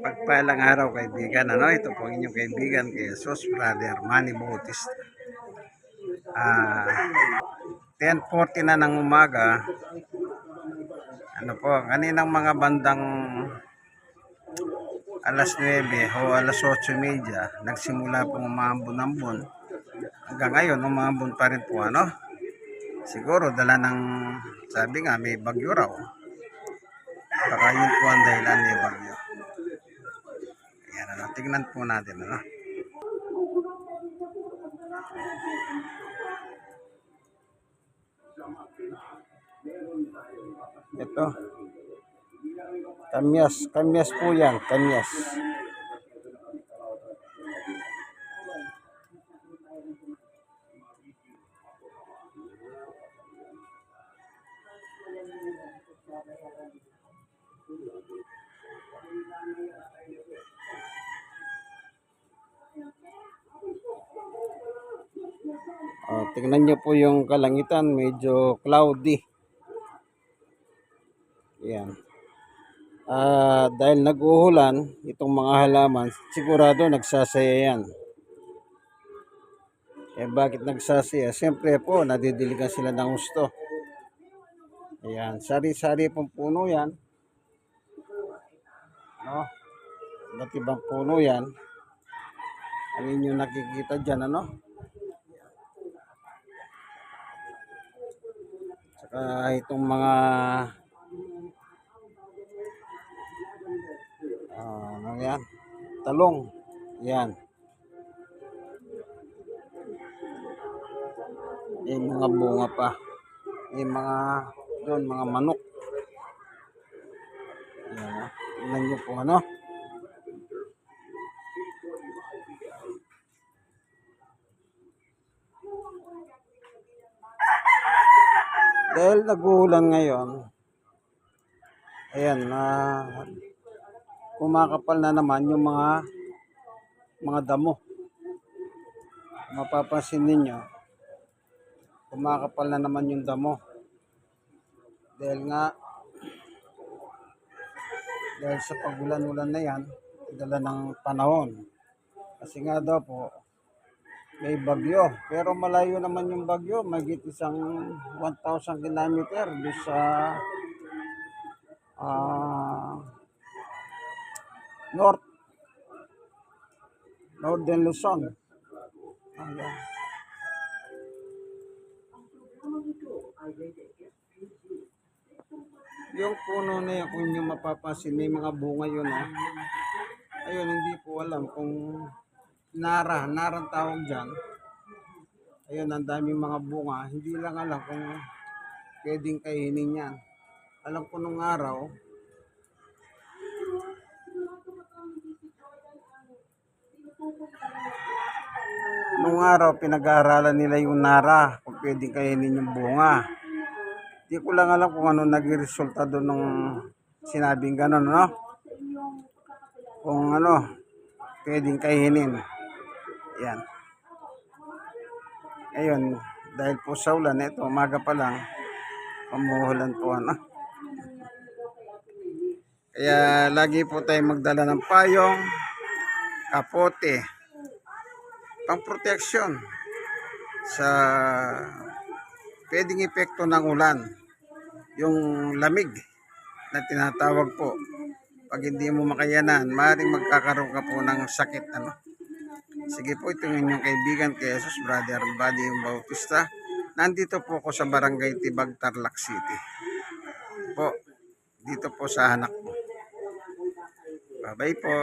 Pagpalang araw kaibigan, ano? Ito po ang inyong kaibigan kay Jesus, Brother Manny Bautista. Ah, 10.40 na ng umaga. Ano po, kaninang mga bandang alas 9 o alas 8.30, nagsimula pong umambon-ambon. Hanggang ngayon, umambon pa rin po, ano? Siguro, dala ng, sabi nga, may bagyo raw. Baka yun po ang dahilan ni bagyo. Ayan, ano, tignan po natin, ano. Ito. Kamyas, kamyas po yan, kamyas. Oh, tingnan niyo po yung kalangitan, medyo cloudy. Yan. Ah, dahil nag-uulan itong mga halaman, sigurado nagsasaya yan. Eh bakit nagsasaya? Siyempre po, nadidiligan sila ng gusto. Ayan, sari-sari pong puno yan. No? Iba't ibang puno yan. Ang inyong nakikita dyan, ano? Saka itong mga ah, ano yan? Talong. Yan. Yung mga bunga pa. Yung mga doon, mga manok. Yan. ah. Tingnan nyo po ano. Dahil nag-uulan ngayon, ayan, na kumakapal na naman yung mga mga damo. Mapapansin ninyo, kumakapal na naman yung damo. Dahil nga, dahil sa pagulan-ulan na yan, dala ng panahon. Kasi nga daw po, may bagyo. Pero malayo naman yung bagyo, magit isang 1,000 kilometer doon sa ah, north, northern Luzon. Ayan. Yung puno na yan, kung nyo mapapansin, may mga bunga yun. Oh. Ayun, hindi po alam kung nara, narang tawag dyan. Ayun, ang daming mga bunga. Hindi lang alam kung pwedeng kainin yan. Alam ko nung araw, nung araw pinag-aaralan nila yung nara kung pwedeng kainin yung bunga. Di ko lang alam kung ano naging resulta doon nung sinabing gano'n, no? Kung ano, pwedeng kainin. Yan. Ayun, dahil po sa ulan, ito, umaga pa lang, umuulan po, ano? Kaya lagi po tayo magdala ng payong, kapote, pang protection sa pwedeng epekto ng ulan. Yung lamig na tinatawag po. Pag hindi mo makayanan, maaaring magkakaroon ka po ng sakit. Ano? Sige po, ito yung inyong kaibigan kay Jesus, Brother Buddy Bautista. Nandito po ako sa Barangay Tibag, Tarlac City. Po, dito po sa anak ko. Bye-bye po.